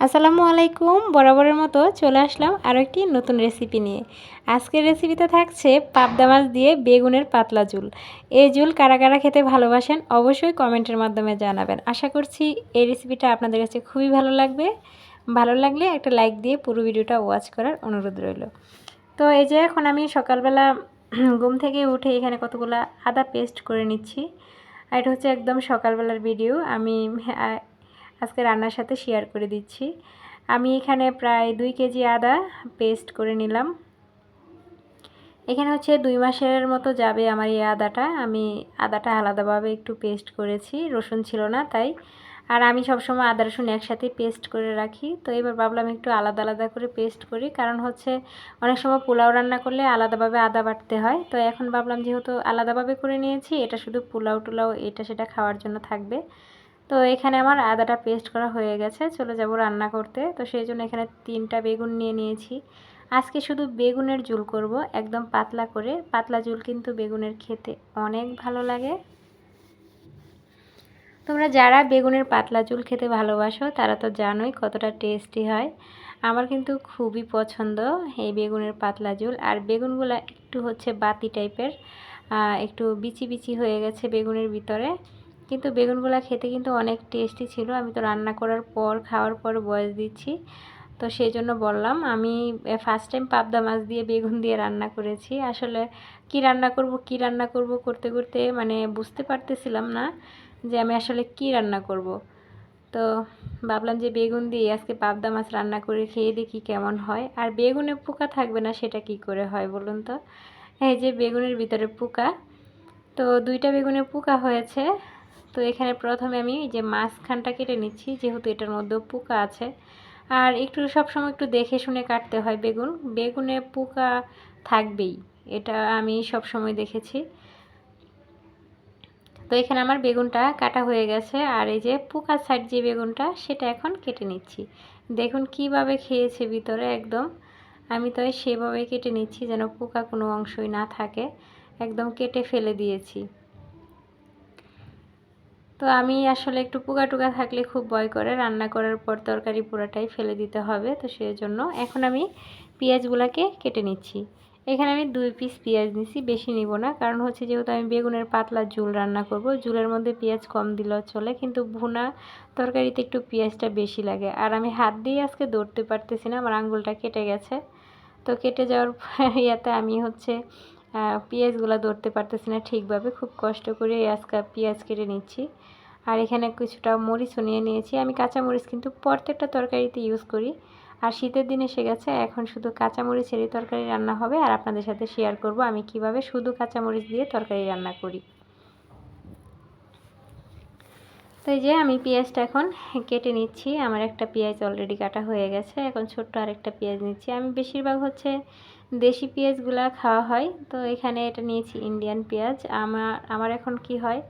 আসসালামু আলাইকুম। বরাবরের মতো চলে আসলাম আরও একটি নতুন রেসিপি নিয়ে। আজকের রেসিপিতে থাকছে পাবদা মাছ দিয়ে বেগুনের পাতলা ঝুল। এই ঝুল কারা কারা খেতে ভালোবাসেন অবশ্যই কমেন্টের মাধ্যমে জানাবেন। আশা করছি এই রেসিপিটা আপনাদের কাছে খুবই ভালো লাগবে। ভালো লাগলে একটা লাইক দিয়ে পুরো ভিডিওটা ওয়াচ করার অনুরোধ রইল। তো এই যে এখন আমি সকালবেলা ঘুম থেকে উঠে এখানে কতগুলো আদা পেস্ট করে নিচ্ছি। আর এটা হচ্ছে একদম সকালবেলার ভিডিও আমি আজকে রান্নার সাথে শেয়ার করে দিচ্ছি। আমি এখানে প্রায় দুই কেজি আদা পেস্ট করে নিলাম। এখানে হচ্ছে দুই মাসের মতো যাবে আমার এই আদাটা। আমি আদাটা আলাদাভাবে একটু পেস্ট করেছি, রসুন ছিল না তাই। আর আমি সবসময় আদা, রসুন একসাথে পেস্ট করে রাখি। তো এবার ভাবলাম একটু আলাদা আলাদা করে পেস্ট করি। কারণ হচ্ছে অনেক সময় পোলাও রান্না করলে আলাদাভাবে আদা বাটতে হয়। তো এখন ভাবলাম যেহেতু আলাদাভাবে করে নিয়েছি, এটা শুধু পোলাও টোলাও এটা সেটা খাওয়ার জন্য থাকবে। তো এখানে আমার আদাটা পেস্ট করা হয়ে গেছে, চলে যাব রান্না করতে। তো সেই জন্য এখানে তিনটা বেগুন নিয়ে নিয়েছি। আজকে শুধু বেগুনের ঝুল করব, একদম পাতলা করে। পাতলা ঝুল কিন্তু বেগুনের খেতে অনেক ভালো লাগে। তোমরা যারা বেগুনের পাতলা চুল খেতে ভালোবাসো, তারা তো জানোই কতটা টেস্টি হয়। আমার কিন্তু খুবই পছন্দ এই বেগুনের পাতলা ঝুল। আর বেগুনগুলো একটু হচ্ছে বাতি টাইপের একটু বিচি বিচি হয়ে গেছে বেগুনের ভিতরে। কিন্তু বেগুনগুলো খেতে কিন্তু অনেক টেস্টি ছিল। আমি তো রান্না করার পর, খাওয়ার পর বয়স দিচ্ছি। তো সেই জন্য বললাম, আমি ফার্স্ট টাইম পাবদা মাছ দিয়ে বেগুন দিয়ে রান্না করেছি। আসলে কি রান্না করব, কি রান্না করব করতে করতে মানে বুঝতে পারতেছিলাম না যে আমি আসলে কি রান্না করব। তো ভাবলাম যে বেগুন দিয়ে আজকে পাবদা মাছ রান্না করে খেয়ে দেখি কেমন হয়। আর বেগুনে পোকা থাকবে না, সেটা কি করে হয় বলুন তো? এই যে বেগুনের ভিতরে পোকা। তো দুইটা বেগুনে পোকা হয়েছে। তো এখানে প্রথমে আমি যে মাঝখানটা কেটে নিচ্ছি, যেহেতু এটার মধ্যেও পোকা আছে। আর একটু সবসময় একটু দেখে শুনে কাটতে হয় বেগুন। বেগুনে পোকা থাকবেই, এটা আমি সব সময় দেখেছি। তো এখানে আমার বেগুনটা কাটা হয়ে গেছে, আর এই যে পোকা সাইড যে বেগুনটা, সেটা এখন কেটে নিচ্ছি। দেখুন কীভাবে খেয়েছে ভিতরে একদম। আমি তো সেভাবে কেটে নিচ্ছি যেন পোকা কোনো অংশই না থাকে। একদম কেটে ফেলে দিয়েছি। তো আমি আসলে একটু পোকা টুকা থাকলে খুব ভয় করে। রান্না করার পর তরকারি পুরাটাই ফেলে দিতে হবে। তো সেই জন্য এখন আমি পেঁয়াজগুলোকে কেটে নিচ্ছি। এখানে আমি দুই পিস পেঁয়াজ নিছি, বেশি নিব না। কারণ হচ্ছে যেহেতু আমি বেগুনের পাতলা ঝুল রান্না করব, ঝুলের মধ্যে পেঁয়াজ কম দিলেও চলে। কিন্তু ভুনা তরকারিতে একটু পেঁয়াজটা বেশি লাগে। আর আমি হাত দিয়ে আজকে দৌড়তে পারতেছি না, আমার আঙ্গুলটা কেটে গেছে। তো কেটে যাওয়ার ইয়াতে আমি হচ্ছে পেঁয়াজগুলো ধরতে পারতেছি না ঠিকভাবে। খুব কষ্ট করে আজকে পেঁয়াজ কেটে নিচ্ছি। আর এখানে কিছুটা মরিচও নিয়ে নিয়েছি। আমি কাঁচা মরিচ কিন্তু প্রত্যেকটা তরকারিতে ইউজ করি। আর শীতের দিন এসে গেছে, এখন শুধু কাঁচামরিচেরই তরকারি রান্না হবে। আর আপনাদের সাথে শেয়ার করব আমি কীভাবে শুধু কাঁচামরিচ দিয়ে তরকারি রান্না করি। তো এই যে আমি পেঁয়াজটা এখন কেটে নিচ্ছি। আমার একটা পেঁয়াজ অলরেডি কাটা হয়ে গেছে। এখন ছোট্ট আরেকটা পেঁয়াজ নিচ্ছি। আমি বেশিরভাগ হচ্ছে দেশি পেঁয়াজগুলা খাওয়া হয়। তো এখানে এটা নিয়েছি ইন্ডিয়ান পেঁয়াজ। আমার আমার এখন কি হয়,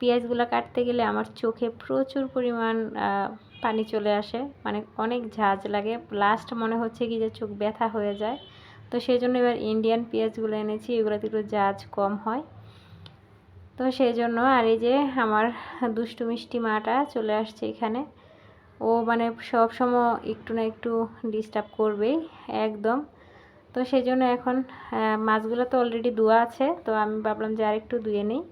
পেঁয়াজগুলো কাটতে গেলে আমার চোখে প্রচুর পরিমাণ পানি চলে আসে। মানে অনেক ঝাঁজ লাগে। লাস্ট মনে হচ্ছে কি যে চোখ ব্যথা হয়ে যায়। তো সেই জন্য এবার ইন্ডিয়ান পেঁয়াজগুলো এনেছি। এগুলোতে একটু ঝাঁজ কম হয়। তো সেই জন্য আর এই যে আমার দুষ্টু মিষ্টি মাটা চলে আসছে এখানে। ও মানে সবসময় একটু না একটু ডিস্টার্ব করবেই, একদম। তো সেই জন্য এখন মাছগুলো তো অলরেডি ধোয়া আছে, তো আমি ভাবলাম যে আর একটু ধুয়ে নিই।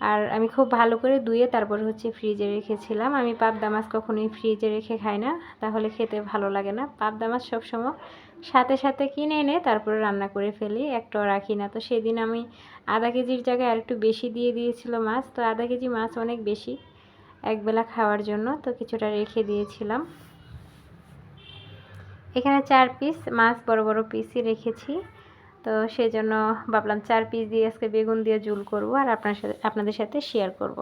আর আমি খুব ভালো করে ধুয়ে তারপর হচ্ছে ফ্রিজে রেখেছিলাম। আমি পাবদা মাছ কখনোই ফ্রিজে রেখে খাই না, তাহলে খেতে ভালো লাগে না। পাবদা মাছ সবসময় সাথে সাথে কিনে এনে তারপরে রান্না করে ফেলি, একটাও রাখি না। তো সেদিন আমি আধা কেজির জায়গায় আর একটু বেশি দিয়ে দিয়েছিল মাছ, তো আধা কেজি মাছ অনেক বেশি, একবেলা খাওয়ার জন্য, তো কিছুটা রেখে দিয়েছিলাম। এখানে চার পিস মাছ, বড় বড় পিসই রেখেছি। তো সেই জন্য ভাবলাম চার পিস দিয়ে আজকে বেগুন দিয়ে জুল করব আর আপনার সাথে, আপনাদের সাথে শেয়ার করব।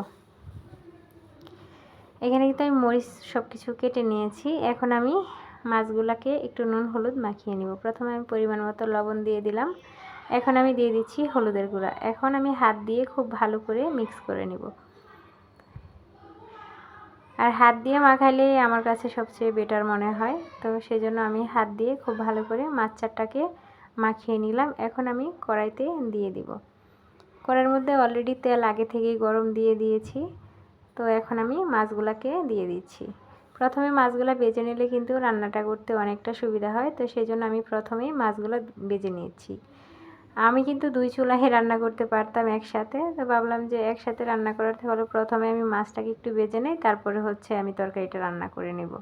এখানে কিন্তু আমি মরিচ সব কিছু কেটে নিয়েছি। এখন আমি মাছগুলোকে একটু নুন, হলুদ মাখিয়ে নিব। প্রথমে আমি পরিমাণ মতো লবণ দিয়ে দিলাম। এখন আমি দিয়ে দিচ্ছি হলুদের গুঁড়া। এখন আমি হাত দিয়ে খুব ভালো করে মিক্স করে নিব। আর হাত দিয়ে মাখাইলে আমার কাছে সবচেয়ে বেটার মনে হয়। তো সেই জন্য আমি হাত দিয়ে খুব ভালো করে মাছ চারটাকে মাখিয়ে নিলাম। এখন আমি কড়াইতে দিয়ে দিব। কড়াইয়ের মধ্যে অলরেডি তেল আগে থেকেই গরম দিয়ে দিয়েছি। তো এখন আমি মাছগুলাকে দিয়ে দিচ্ছি। প্রথমে মাছগুলো বেজে নিলে কিন্তু রান্নাটা করতে অনেকটা সুবিধা হয়। তো সেই জন্য আমি প্রথমেই মাছগুলো বেজে নিয়েছি আমি কিন্তু দুই চুলায় রান্না করতে পারতাম একসাথে। তো ভাবলাম যে একসাথে রান্না করার থেকে প্রথমে আমি মাছটাকে একটু বেজে নেই, তারপরে হচ্ছে আমি তরকারিটা রান্না করে নেব।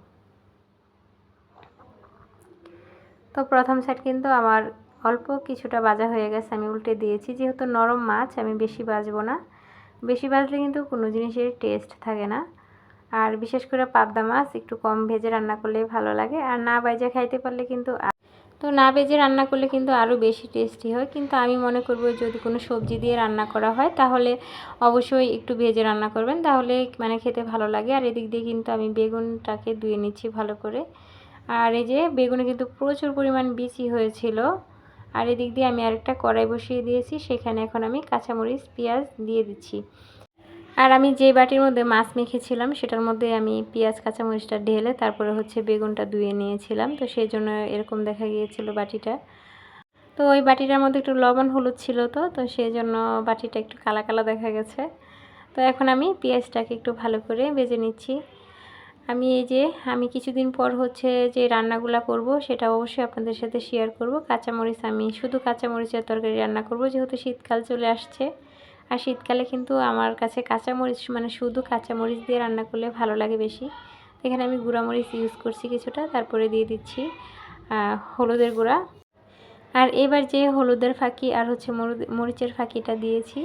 তো প্রথম সাইড কিন্তু আমার অল্প কিছুটা বাজা হয়ে গেছে, আমি উল্টে দিয়েছি। যেহেতু নরম মাছ, আমি বেশি বাজবো না। বেশি বাজলে কিন্তু কোনো জিনিসের টেস্ট থাকে না। আর বিশেষ করে পাবদা মাছ একটু কম ভেজে রান্না করলেই ভালো লাগে। আর না বাইজে খাইতে পারলে কিন্তু তো না ভেজে রান্না করলে কিন্তু আরও বেশি টেস্টি হয়। কিন্তু আমি মনে করব যদি কোনো সবজি দিয়ে রান্না করা হয়, তাহলে অবশ্যই একটু ভেজে রান্না করবেন। তাহলে মানে খেতে ভালো লাগে। আর এদিক দিয়ে কিন্তু আমি বেগুনটাকে ধুয়ে নিচ্ছি ভালো করে। আর এই যে বেগুনে কিন্তু প্রচুর পরিমাণ বিচি হয়েছিল। আর এদিক দিয়ে আমি আরেকটা কড়াই বসিয়ে দিয়েছি। সেখানে এখন আমি কাঁচামরিচ, পেঁয়াজ দিয়ে দিচ্ছি। আর আমি যে বাটির মধ্যে মাছ মেখেছিলাম, সেটার মধ্যে আমি পেঁয়াজ, কাঁচামরিচটা ঢেলে তারপরে হচ্ছে বেগুনটা ধুয়ে নিয়েছিলাম। তো সেই জন্য এরকম দেখা গিয়েছিল বাটিটা। তো ওই বাটিটার মধ্যে একটু লবণ হলুদ ছিল তো তো সেই জন্য বাটিটা একটু কালা কালা দেখা গেছে। তো এখন আমি পেঁয়াজটাকে একটু ভালো করে ভেজে নিচ্ছি। আমি এই যে, আমি কিছুদিন পর হচ্ছে যে রান্নাগুলো করব, সেটা অবশ্যই আপনাদের সাথে শেয়ার করব। কাঁচামরিচ আমি, শুধু কাঁচামরিচের তরকারি রান্না করব, যেহেতু শীতকাল চলে আসছে। আর শীতকালে কিন্তু আমার কাছে কাঁচামরিচ মানে শুধু কাঁচামরিচ দিয়ে রান্না করলে ভালো লাগে বেশি। এখানে আমি গুঁড়ামরিচ ইউজ করছি কিছুটা, তারপরে দিয়ে দিচ্ছি হলুদের গুঁড়া। আর এবার যে হলুদের ফাঁকি আর হচ্ছে মরিচের ফাঁকিটা দিয়েছি,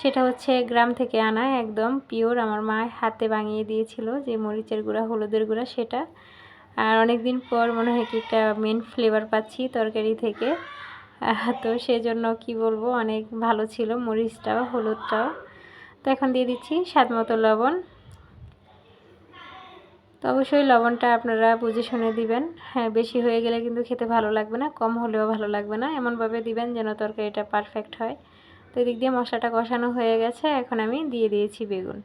সেটা হচ্ছে গ্রাম থেকে আনা, একদম পিওর আমার মা হাতে বানিয়ে দিয়েছিল যে মরিচের গুঁড়া, হলুদের গুঁড়া, সেটা। আর অনেক দিন পর মনে হয় কি একটা মেন ফ্লেভার পাচ্ছি তরকারি থেকে। তো সেজন্য কি বলব, অনেক ভালো ছিল, মরিচটাও, হলুদটাও। তো এখন দিয়ে দিচ্ছি স্বাদ মতো লবণ। তো অবশ্যই লবণটা আপনারা বুঝে শুনে দিবেন। হ্যাঁ বেশি হয়ে গেলে কিন্তু খেতে ভালো লাগবে না, কম হলেও ভালো লাগবে না। এমনভাবে দিবেন যেন তরকারিটা পারফেক্ট হয়। তো এদিক দিয়ে মশলাটা কষানো হয়ে গেছে, এখন আমি দিয়ে দিয়েছি বেগুন।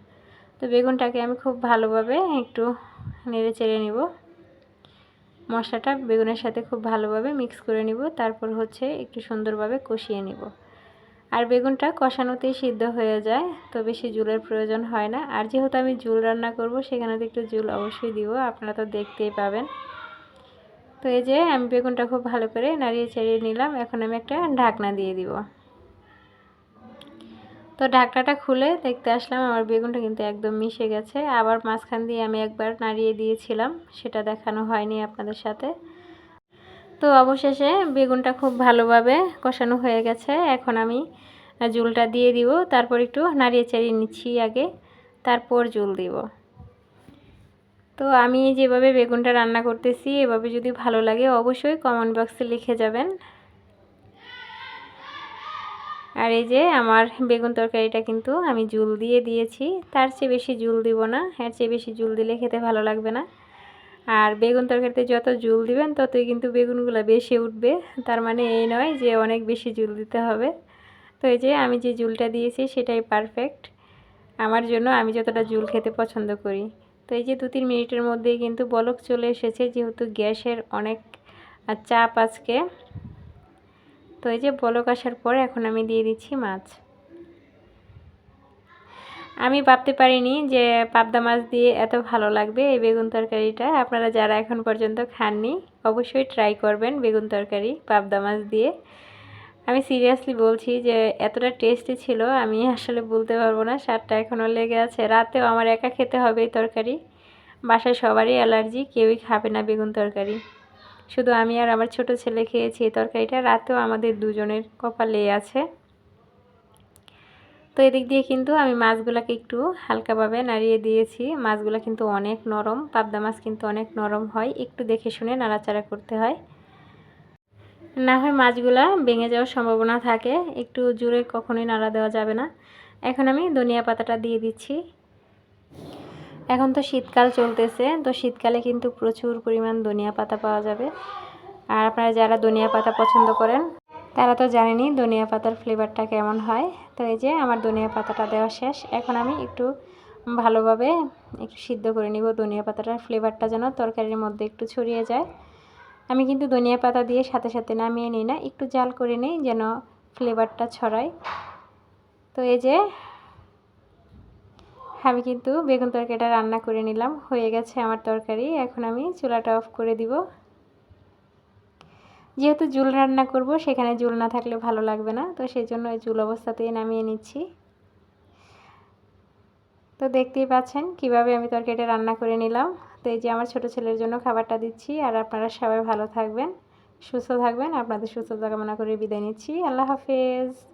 তো বেগুনটাকে আমি খুব ভালোভাবে একটু নেড়ে চেড়ে নিব। মশলাটা বেগুনের সাথে খুব ভালোভাবে মিক্স করে নিব, তারপর হচ্ছে একটু সুন্দরভাবে কষিয়ে নিব। আর বেগুনটা কষানোতেই সিদ্ধ হয়ে যায়, তো বেশি জুলের প্রয়োজন হয় না। আর যেহেতু আমি জুল রান্না করব, সেখানে তো একটু জুল অবশ্যই দিব, আপনারা তো দেখতেই পাবেন। তো এই যে আমি বেগুনটা খুব ভালো করে নাড়িয়ে চাড়িয়ে নিলাম, এখন আমি একটা ঢাকনা দিয়ে দিব। তো ঢাকনাটা খুলে দেখতে আসলাম আমার বেগুনটা কিন্তু একদম মিশে গেছে। আবার মাঝখান দিয়ে আমি একবার নাড়িয়ে দিয়েছিলাম, সেটা দেখানো হয়নি আপনাদের সাথে। তো অবশেষে বেগুনটা খুব ভালোভাবে কষানো হয়ে গেছে। এখন আমি জুলটা দিয়ে দিব, তারপর একটু নাড়িয়ে চাড়িয়ে নিচ্ছি আগে, তারপর জুল দিব। তো আমি যেভাবে বেগুনটা রান্না করতেছি, এভাবে যদি ভালো লাগে অবশ্যই কমেন্ট বক্সে লিখে যাবেন। আর এই যে আমার বেগুন তরকারিটা কিন্তু আমি জুল দিয়ে দিয়েছি। তার চেয়ে বেশি জুল দিব না, এর চেয়ে বেশি জুল দিলে খেতে ভালো লাগবে না। আর বেগুন তরকারিতে যত জুল দিবেন, ততই কিন্তু বেগুনগুলো বেশি উঠবে। তার মানে এই নয় যে অনেক বেশি জুল দিতে হবে। তো এই যে আমি যে জুলটা দিয়েছি, সেটাই পারফেক্ট আমার জন্য আমি যতটা জুল খেতে পছন্দ করি। তো এই যে দু তিন মিনিটের মধ্যেই কিন্তু বলক চলে এসেছে, যেহেতু গ্যাসের অনেক চাপ আজকে। তো এই যে বলক আসার পর এখন আমি দিয়ে দিচ্ছি মাছ। আমি ভাবতে পারিনি যে পাবদা মাছ দিয়ে এত ভালো লাগবে এই বেগুন তরকারিটা। আপনারা যারা এখন পর্যন্ত খাননি, অবশ্যই ট্রাই করবেন বেগুন তরকারি, পাবদা মাছ দিয়ে। আমি সিরিয়াসলি বলছি যে এতটা টেস্টি ছিল, আমি আসলে বলতে পারব না, স্বাদটা এখনও লেগে আছে। রাতেও আমার একা খেতে হবে এই তরকারি। বাসায় সবারই অ্যালার্জি কেউই খাবে না বেগুন তরকারি। শুধু আমি আর আমার ছোট ছেলে খেয়েছি এই তরকারিটা, রাতেও আমাদের দুজনের কপালে আছে। তো এদিক দিয়ে কিন্তু আমি মাছগুলোকে একটু হালকাভাবে নাড়িয়ে দিয়েছি। মাছগুলো কিন্তু অনেক নরম, পাবদা মাছ কিন্তু অনেক নরম হয়, একটু দেখে শুনে নাড়াচাড়া করতে হয়। না হয় মাছগুলা ভেঙে যাওয়ার সম্ভাবনা থাকে, একটু জোরে কখনোই নাড়া দেওয়া যাবে না। এখন আমি ধনিয়া পাতাটা দিয়ে দিচ্ছি। এখন তো শীতকাল চলতেছে, তো শীতকালে কিন্তু প্রচুর পরিমাণ ধনিয়া পাতা পাওয়া যাবে। আর আপনারা যারা ধনিয়া পাতা পছন্দ করেন, তারা তো জানেনই ধনিয়া পাতার ফ্লেভারটা কেমন হয়। তো এই যে আমার ধনিয়া পাতাটা দেওয়া শেষ, এখন আমি একটু ভালোভাবে একটু সিদ্ধ করে নিব ধনিয়া পাতাটার ফ্লেভারটা যেন তরকারির মধ্যে একটু ছড়িয়ে যায়। আমি কিন্তু ধনিয়া পাতা দিয়ে সাথে সাথে নামিয়ে নিই না, একটু জাল করে নিই যেন ফ্লেভারটা ছড়ায়। তো এই যে আমি কিন্তু বেগুন তরকারিটা রান্না করে নিলাম। হয়ে গেছে আমার তরকারি। এখন আমি চুলাটা অফ করে দিব। যেহেতু জুল রান্না করব, সেখানে জুল না থাকলে ভালো লাগবে না। তো সেই জন্য ওই জুল অবস্থাতেই নামিয়ে নিচ্ছি। তো দেখতেই পাচ্ছেন কীভাবে আমি তরকারিটা রান্না করে নিলাম। তো এই যে আমার ছোট ছেলের জন্য খাবারটা দিচ্ছি। আর আপনারা সবাই ভালো থাকবেন, সুস্থ থাকবেন। আপনাদের সুস্থতা কামনা করে বিদায় নিচ্ছি। আল্লাহ হাফেজ।